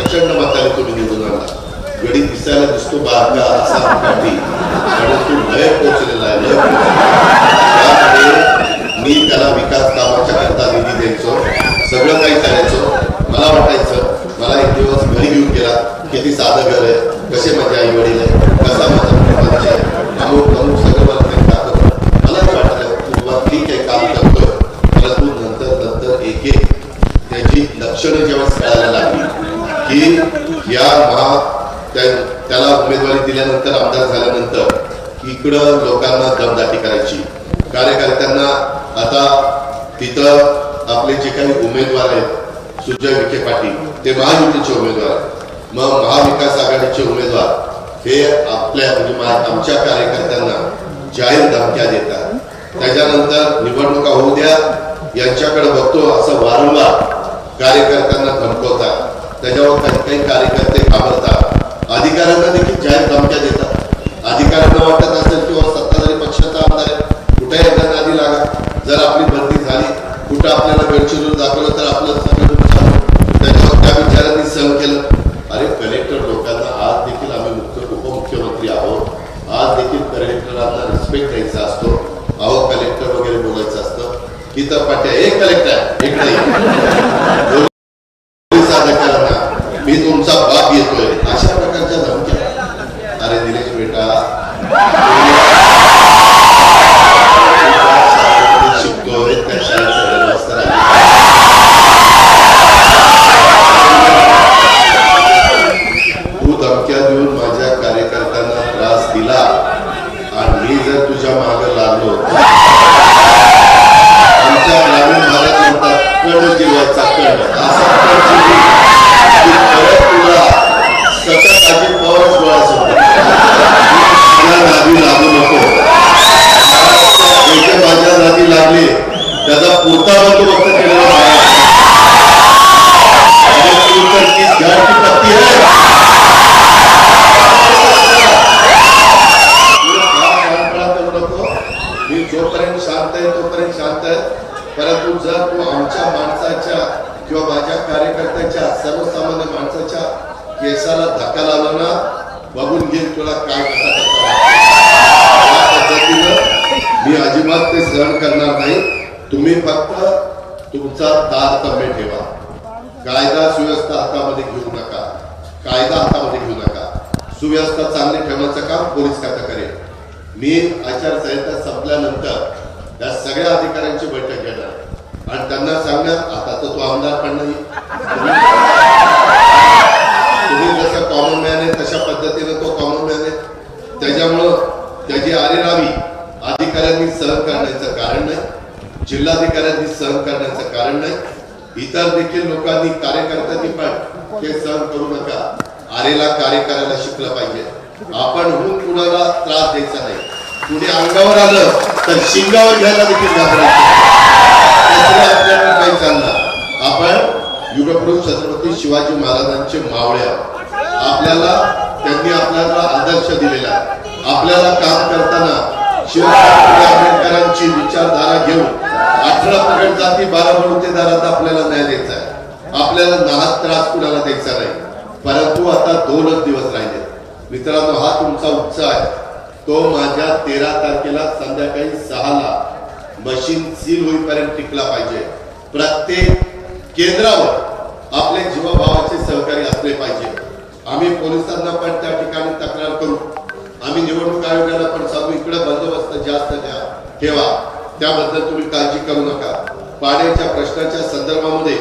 प्रचंड मताने तुम्ही निवडून आला. गडी दिसायला दिसतो बारका असा काठी परंतु लय पोचलेला आहे लय पोचलेला आहे. त्यामुळे मी त्याला विकास कामाच्या करता निधी द्यायचो सगळं काही करायचो. मला वाटायचं मला एक दिवस घरी घेऊन गेला किती साधं घर आहे कसे माझे आई वडील आहे कसा माझा आहे. अमुक अमुक सगळं मला ते दाखवलं मलाच वाटलं तू बाबा ठीक आहे काम करतोय परंतु नंतर नंतर एक एक त्याची लक्षणं जेव्हा कळायला लागली की या महा त्या- त्याला उमेदवारी दिल्यानंतर आमदार झाल्यानंतर इकडं लोकांना दमदाटी करायची. कार्यकर्त्यांना आता तिथं आपले जे काही उमेदवार आहेत सुजय विखे पाटील ते महायुतीचे उमेदवार आहेत. मग महाविकास आघाडीचे उमेदवार हे आपल्या म्हणजे आमच्या कार्यकर्त्यांना जाहीर धमक्या देतात. त्याच्यानंतर निवडणुका होऊ द्या यांच्याकडे बघतो असं वारंवार कार्यकर्त्यांना धमकवतात. त्याच्यावर काही काही कार्यकर्ते घाबरतात. अधिकाऱ्यांना देखील जाहीर धमक्या देतात. अधिकाऱ्यांना वाटत असेल किंवा सत्ताधारी पक्षाचा आमदार आहे कुठे एकदा नादी लागा. जर आपली भरती झाली कुठं आपल्याला गडचिरोली दाखवलं तर आपलं सगळं नुकसान त्याच्यावर त्या विचारांनी सहन केलं अरे कलेक्टर लोकांना आज देखील आम्ही मुख्य उपमुख्यमंत्री आहोत. आज देखील कलेक्टरांना रिस्पेक्ट द्यायचा असतो. अहो कलेक्टर वगैरे बोलायचं असतं. इथं पाट्या एक कलेक्टर एक नाही पोलीस अधिकाऱ्यांना मी तुमचा बाप येतोय अशा प्रकारच्या धमक्या अरे दिनेश बेटा शिकतोय त्या शाळेत सगळ्या मस्त राहिली. तू धमक्या देऊन माझ्या कार्यकर्त्यांना त्रास दिला आणि मी जर तुझ्या मागे लागलो आमच्या ग्रामीण भागात म्हणतात कण जीवाचा कण असा कण जीवी की परत तुला सतत अजित पवारच डोळ्यासमोर तुला नादी लागू नको जे माझ्या नादी लागले त्याचा पुरता बंदोबस्त केलेला आहे आणि तू तर ती झाडची पत्ती आहे मी जोपर्यंत शांत आहे तोपर्यंत शांत आहे परंतु जर तू आमच्या माणसाच्या किंवा माझ्या कार्यकर्त्याच्या सर्वसामान्य माणसाच्या केसाला धक्का लावला ना बघून घेईल तुला काय कसा कसा वाटतो. या पद्धतीनं मी अजिबात ते सहन करणार नाही तुम्ही फक्त तुमचा तारतम्य ठेवा. कायदा सुव्यवस्था हातामध्ये घेऊ नका. कायदा हातामध्ये घेऊ नका. सुव्यवस्था चांगली ठेवण्याचं काम पोलीस खातं करेल. मी आचारसंहिता संपल्यानंतर या सगळ्या अधिकाऱ्यांची बैठक घेणार. आणि त्यांना सांगणार आता तर तो आमदार पण नाही. तुम्ही जसं कॉमन मॅन आहे तशा पद्धतीनं तो कॉमन मॅन आहे. त्याच्यामुळं त्याची आरेरावी अधिकाऱ्यांनी सहन करण्याचं कारण नाही. जिल्हाधिकाऱ्यांनी सहन करण्याचं कारण नाही. इतर देखील लोकांनी कार्यकर्त्यांनी पण हे सहन करू नका. आरेला कार्य करायला शिकलं पाहिजे. आपण होऊन कुणाला त्रास द्यायचा नाही. कुणी अंगावर आलं तर शिंगावर घ्यायला देखील आपल्याला काही चालणार. आपण युगपुरुष छत्रपती शिवाजी महाराजांचे मावळे आपल्याला त्यांनी आपल्याला आदर्श दिलेला आपल्याला काम करताना शिवशास्त्री आंबेडकरांची विचारधारा घेऊन अठरा पगड जाती बारा बळुतेदारात आपल्याला न्याय द्यायचा आहे. आपल्याला नाहक त्रास कुणाला द्यायचा नाही. परंतु आता दोनच दिवस राहिले. मित्रांनो हा तुमचा उत्साह आहे. तो माझ्या तेरा तारखेला संध्याकाळी सहाला मशीन सील होईपर्यंत टिकला पाहिजे. प्रत्येक केंद्रावर आपले जीवभावाचे सहकारी असले पाहिजे. आम्ही पोलिसांना पण त्या ठिकाणी तक्रार करू. आम्ही निवडणूक आयोगाला पण सांगू इकडे बंदोबस्त जास्त द्या ठेवा. त्याबद्दल तुम्ही काळजी करू नका. पाण्याच्या प्रश्नाच्या संदर्भामध्ये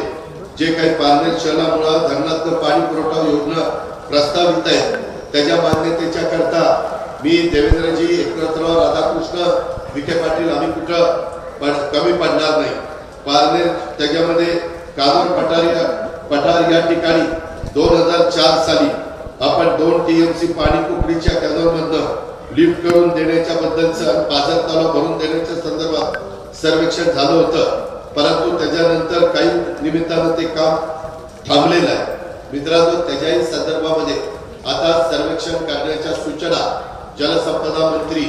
जे काही पारनेर शहरामुळे धरणातनं पाणी पुरवठा योजना प्रस्तावित आहे त्याच्या मान्यतेच्या करता मी देवेंद्रजी एकनाथराव राधाकृष्ण विखे पाटील आम्ही कुठं कमी पडणार नाही. पारनेर त्याच्यामध्ये कानूर पठार पठार या ठिकाणी दोन हजार चार साली आपण दोन टीएमसी पाणी कुकडीच्या कॅनॉलमधनं लिफ्ट करून देण्याच्या बद्दलचं बाजार तलाव भरून देण्याच्या संदर्भात सर्वेक्षण झालं होतं. परंतु त्याच्यानंतर काही निमित्तानं ते काम थांबलेलं आहे. मित्रांनो त्याच्याही संदर्भामध्ये आता सर्वेक्षण करण्याच्या सूचना जलसंपदा मंत्री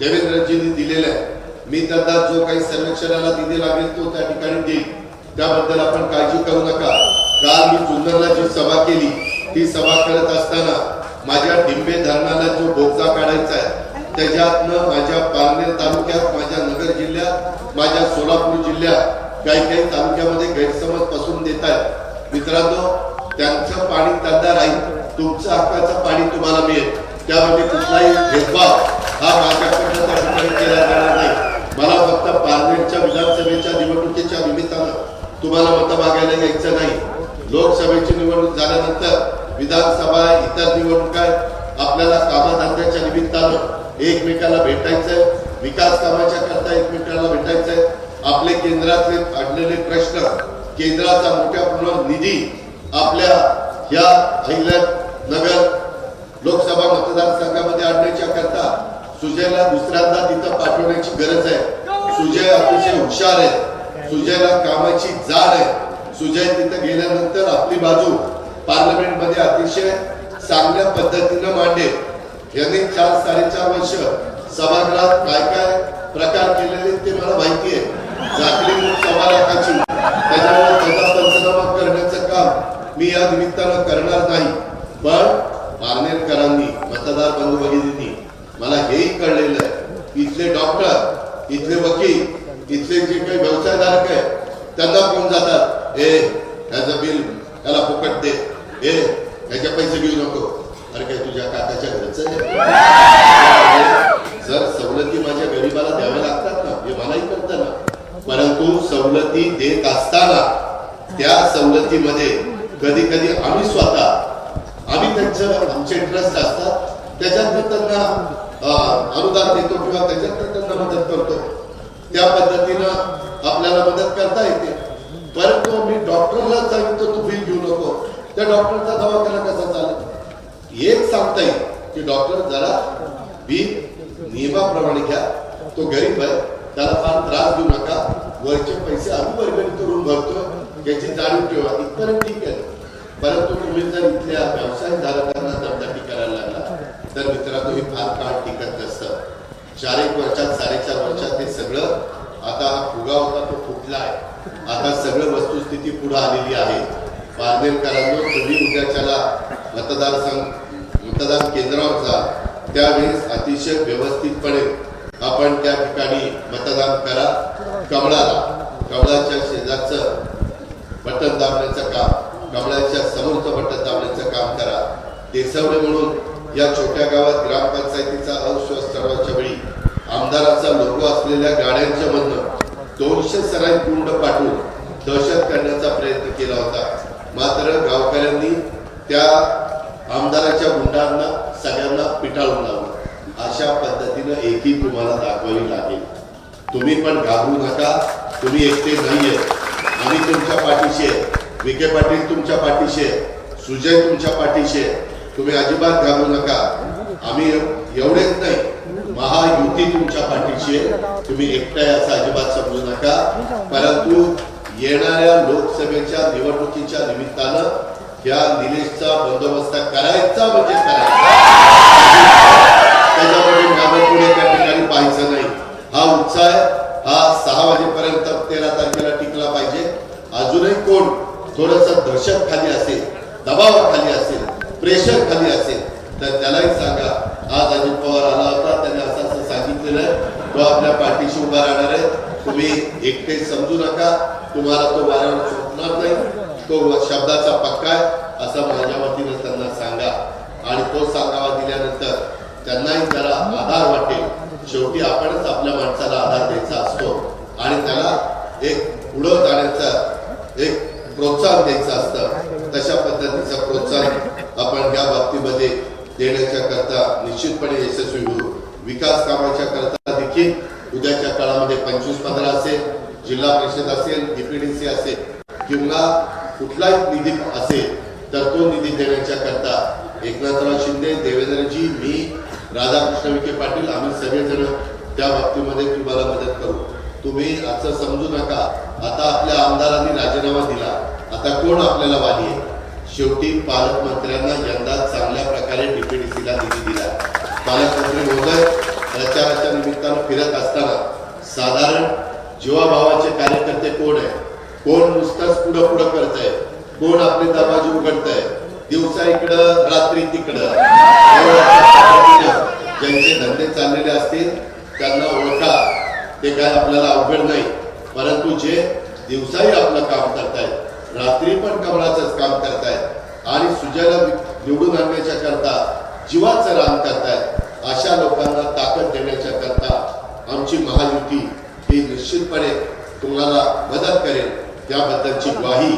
देवेंद्रजींनी दिलेल्या आहे मी त्यांना जो काही सर्वेक्षणाला निधी लागेल तो त्या ठिकाणी देईल. त्याबद्दल आपण काळजी करू नका. काल मी जुन्नरला जी सभा केली ती सभा करत असताना माझ्या डिंबे धरणाला जो बोगदा काढायचा आहे त्याच्यातनं माझ्या पारनेर तालुक्यात माझ्या नगर जिल्ह्यात माझ्या सोलापूर जिल्ह्यात काही काही तालुक्यामध्ये गैरसमज पसरून देत आहेत. मित्रांनो त्यांचं पाणी त्यांना राहील तुमचं हक्काचं पाणी तुम्हाला मिळेल. त्यामध्ये कुठलाही भेदभाव हा माझ्याकडनं त्या ठिकाणी केला जाणार नाही. मला फक्त पारनेरच्या विधानसभेच्या निवडणुकीच्या निमित्तानं तुम्हाला मतं मागायला यायचं नाही. लोकसभेची निवडणूक झाल्यानंतर विधानसभा इतर निवडणुका आपल्याला कामाधंद्याच्या निमित्तानं एकमेकाला भेटायचंय. विकास कामाच्या करता एकमेकाला भेटायचंय. आपले केंद्रातले अडलेले प्रश्न केंद्राचा मोठ्या प्रमाणात निधी आपल्या या अहिल्यानगर लोकसभा मतदारसंघामध्ये आणण्याच्या करता सुजयला दुसऱ्यांदा तिथं पाठवण्याची गरज आहे. सुजय अतिशय हुशार आहे. सुजयला कामाची जाण आहे. सुजय तिथं गेल्यानंतर आपली बाजू पार्लमेंटमध्ये अतिशय चांगल्या पद्धतीनं मांडेल. यांनी चार साडेचार वर्ष सभागृहात काय काय प्रकार केलेले ते मला माहिती आहे. झाकली सव्वा लाखाची त्याच्यामुळे त्याचा पंचनामा करण्याचं काम मी या निमित्तानं करणार नाही. पण पारनेरकरांनी मतदार बंधू भगिनींनी मला हेही कळलेलं आहे. इथले डॉक्टर इथले वकील इथले जे काही व्यवसायधारक आहे त्यांना कोण जातात? ए ह्याचं बिल त्याला फुकट दे. हे त्याच्या पैसे घेऊ नको अरे काय तुझ्या काकाच्या घरचं जर सवलती माझ्या गरीबाला द्याव्या लागतात ना हे मलाही कळतं ना परंतु सवलती देत असताना त्या सवलतीमध्ये कधी कधी आम्ही स्वतः आम्ही त्यांचं आमचे इंटरेस्ट असतात त्याच्यात त्यांना अनुदान देतो किंवा त्याच्यात त्यांना मदत करतो त्या पद्धतीनं आपल्याला मदत करता येते परंतु मी डॉक्टरला सांगितलं तुम्ही त्या डॉक्टरचा दवाखाना कसा चालेल? एक सांगता येईल की डॉक्टर जरा बी नियमाप्रमाणे घ्या. तो गरीब आहे त्याला फार त्रास देऊ नका. वरचे पैसे आम्ही वर्गणी करून भरतो याची जाणीव ठेवा. इथपर्यंत ठीक आहे. परंतु तुम्ही जर इथल्या व्यवसायधारकांना दमदाटी करायला लागला तर मित्रांनो हे फार काळ टिकत नसतं. चार एक वर्षात साडेचार वर्षात हे सगळं आता हा फुगा होता तो फुटला आहे. आता सगळं वस्तुस्थिती पुढे आलेली आहे. पारनेरकरांनो तुम्ही उद्याच्याला मतदारसंघ मतदान केंद्रावरचा त्यावेळेस अतिशय व्यवस्थितपणे आपण त्या ठिकाणी मतदान करा. कमळाला कमळाच्या शेजारचं बटन दाबण्याचं काम कमळाच्या समोरचं बटन दाबण्याचं काम करा. देसवडे म्हणून या छोट्या गावात ग्रामपंचायतीचा अविश्वास ठरवायच्या वेळी. आमदाराचा लोगो असलेल्या गाड्यांच्या मधनं दोनशे सराई कुंड पाठवून दहशत करण्याचा प्रयत्न केला होता. मात्र गावकऱ्यांनी त्या आमदाराच्या गुंडांना सगळ्यांना पिटाळून लावलं. अशा पद्धतीनं एकी तुम्हाला दाखवावी लागेल. तुम्ही पण घाबरू नका. तुम्ही एकटे नाहीये. आम्ही तुमच्या पाठीशी आहे. विखे पाटील तुमच्या पाठीशी आहे. सुजय तुमच्या पाठीशी आहे. तुम्ही अजिबात घाबरू नका. आम्ही एवढेच नाही. महायुती तुमच्या पाठीशी आहे. तुम्ही एकटाय असं अजिबात समजू नका. परंतु येणाऱ्या लोकसभेच्या निवडणुकीच्या निमित्तानं या निलेशचा बंदोबस्त करायचा म्हणजे करायचा. त्याच्यामध्ये मागे पुढे त्या ठिकाणी पाहायचं नाही. हा उत्साह हा सहा वाजेपर्यंत तेरा तारखेला टिकला पाहिजे. अजूनही कोण थोडस दहशत खाली असेल दबाव खाली असेल प्रेशर खाली असेल तर त्यालाही सांगा. आज अजित पवार आला होता त्याने असं असं सांगितलेलं आहे. तो आपल्या पाठीशी उभा राहणार आहे. तुम्ही एकटे समजू नका. तुम्हाला तो वारंवार सुटणार नाही. तो शब्दाचा पक्का आहे. असं माझ्या वतीनं त्यांना सांगा. आणि तो सांगावा दिल्यानंतर त्यांनाही जरा आधार वाटेल. शेवटी आपणच आपल्या माणसाला आधार द्यायचा असतो. आणि त्याला एक पुढं जाण्याचा एक प्रोत्साहन द्यायचं असतं. तशा पद्धतीचं प्रोत्साहन आपण या बाबतीमध्ये देण्याच्या करता निश्चितपणे यशस्वी होऊ. विकास कामाच्या करता देखील उद्याच्या काळामध्ये पंचवीस पंधरा असेल जिल्हा परिषद असेल डीपीडीसी असेल किंवा कुठलाही निधी असेल तर तो निधी देण्याच्या करता एकनाथराव शिंदे देवेंद्रजी मी राधाकृष्ण विखे पाटील आम्ही सगळेजण त्या बाबतीमध्ये तुम्हाला मदत करू. तुम्ही असं समजू नका. आता आपल्या आमदारांनी राजीनामा दिला. आता कोण आपल्याला वाली आहे? शेवटी पालकमंत्र्यांना यंदा चांगल्या प्रकारे डीपीडीसीला निधी दिला. पालकमंत्री महोदय प्रचाराच्या निमित्तानं फिरत असताना साधारण जीवाभावाचे कार्यकर्ते कोण आहे? कोण नुसताच पुढं पुढं करत आहे कोण आपली दबाजी उघडत आहे दिवसा इकडं रात्री तिकडं. ज्यांचे धंदे चाललेले असतील त्यांना ओळखा. ते काय आपल्याला अवघड नाही. परंतु जे दिवसाही आपलं काम करतायत रात्री पण कमळाचंच काम करतायत आणि सुजयला निवडून आणण्याच्या करता जीवाचं रान करतायत अशा लोकांना ताकद देण्याच्या करता आमची महायुती ही निश्चितपणे तुम्हाला मदत करेल. त्याबद्दलची ग्वाही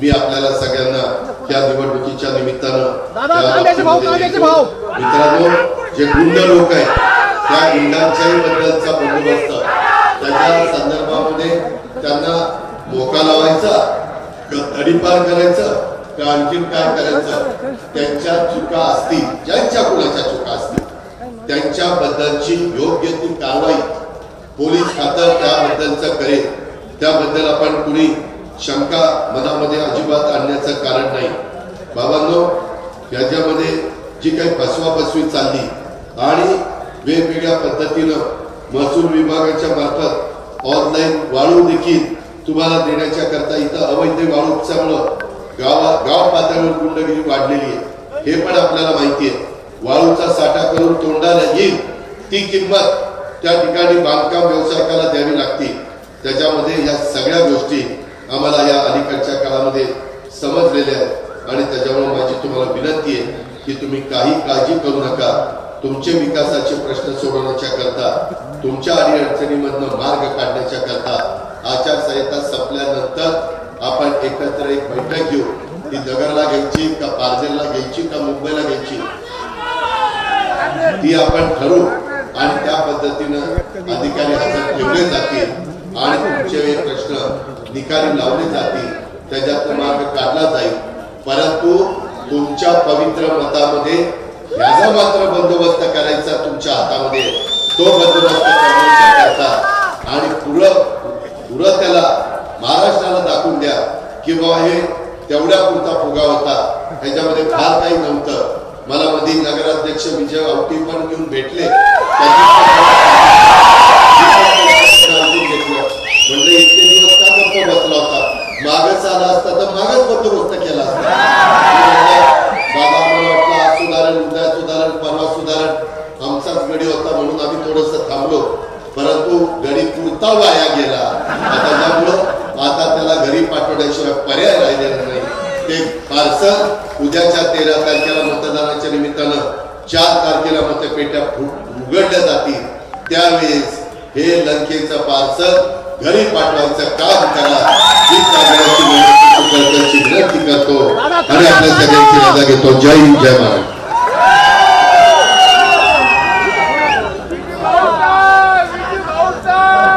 मी आपल्याला सगळ्यांना त्या निवडणुकीच्या निमित्तानं. मित्रांनो जे गुंड लोक आहेत त्या गुंडांच्याही बद्दलचा बंदोबस्त. त्याच्या संदर्भामध्ये त्यांना मोका लावायचा तडीपार करायचं का आणखीन काय करायचं? त्यांच्या चुका असतील ज्यांच्या कुणाच्या चुका असतील त्यांच्याबद्दलची योग्य ती कारवाई पोलीस खातं त्याबद्दलचं करेल. त्याबद्दल आपण कुणी शंका मनामध्ये अजिबात आणण्याचं कारण नाही. बाबांनो याच्यामध्ये जी काही फसवाफसवी चालली आणि वेगवेगळ्या पद्धतीनं महसूल विभागाच्या मार्फत ऑनलाईन वाळू देखील तुम्हाला देण्याच्या करता इथं अवैध वाळू उपसामुळं गावा गाव पातळीवर गुंडगिरी वाढलेली आहे. हे पण आपल्याला माहिती आहे. वाळूचा साठा करून तोंडाला येईल ती किंमत त्या ठिकाणी बांधकाम व्यावसायिकाला द्यावी लागते त्याच्यामध्ये या सगळ्या गोष्टी आम्हाला या अलीकडच्या काळामध्ये समजलेल्या आहेत. आणि त्याच्यामुळे माझी तुम्हाला विनंती आहे की तुम्ही काही काळजी करू नका. तुमचे विकासाचे प्रश्न सोडवण्याच्या करता तुमच्या अडीअडचणीमधनं मार्ग काढण्याच्या करता आचारसंहिता संपल्यानंतर आपण एकत्र एक बैठक घेऊ. ती नगरला घ्यायची का पारजेलला घ्यायची का मुंबईला घ्यायची? ती आपण ठरवू. आणि त्या पद्धतीनं अधिकारी हातात ठेवले जातील आणि तुमचे हे प्रश्न निकाली लावले जातील त्याच्यात मार्ग काढला जाईल. परंतु तुमच्या पवित्र मतामध्ये याचा मात्र बंदोबस्त करायचा तुमच्या हातामध्ये. तो बंदोबस्त करण्याच्या आणि पुढं त्याला महाराष्ट्राला दाखवून द्या की बाबा हे तेवढ्या पुरता फुगा होता. ह्याच्यामध्ये फार काही नव्हतं. मला मधी नगराध्यक्ष विजय आवटी पण घेऊन भेटले त्यांनी पण घेतलं. म्हणलं इतके दिवस का गप्प बसला होता मागच आला असता तर मागच बंदोबस्त केला असता बाबा मला वाटलं आज सुधारण उद्या सुधारण परवा सुधारण आमचाच गडी होता म्हणून आम्ही थोडस थांबलो परंतु गडी पुरता वाया गेला आता त्यामुळं आता त्याला घरी पाठवण्याशिवाय पर्याय राहिलेला नाही ते पार्सल उद्याच्या तेरा तारखेला मतदानाच्या निमित्तानं चार तारखेला मतपेट्या फु- उघडल्या जातील त्यावेळेस हे लंकेचं पार्सल घरी पाठवायचं काम करा. ही सगळ्याची विनंती करतो आणि आपल्या सगळ्यांची रजा घेतो. जय हिंद जय महाराष्ट्र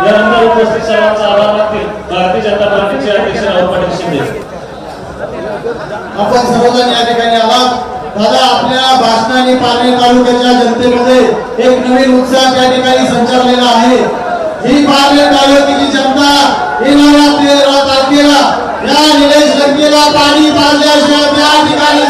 यानंतर उपस्थित सर्वांचा आभार मानतील. भारतीय जनता पार्टीचे अध्यक्ष राहुल पाटील शिंदे. आपण सर्वजण या ठिकाणी आलात दादा आपल्या भाषणाने तालुक्याच्या जनतेमध्ये एक नवीन उत्साह त्या ठिकाणी संचारलेला आहे. ही पार्लमेंट तालुक्याची जनता येणाऱ्या तेरा तारखेला या निलेश लंकेला पाणी पाजल्याशिवाय त्या ठिकाणी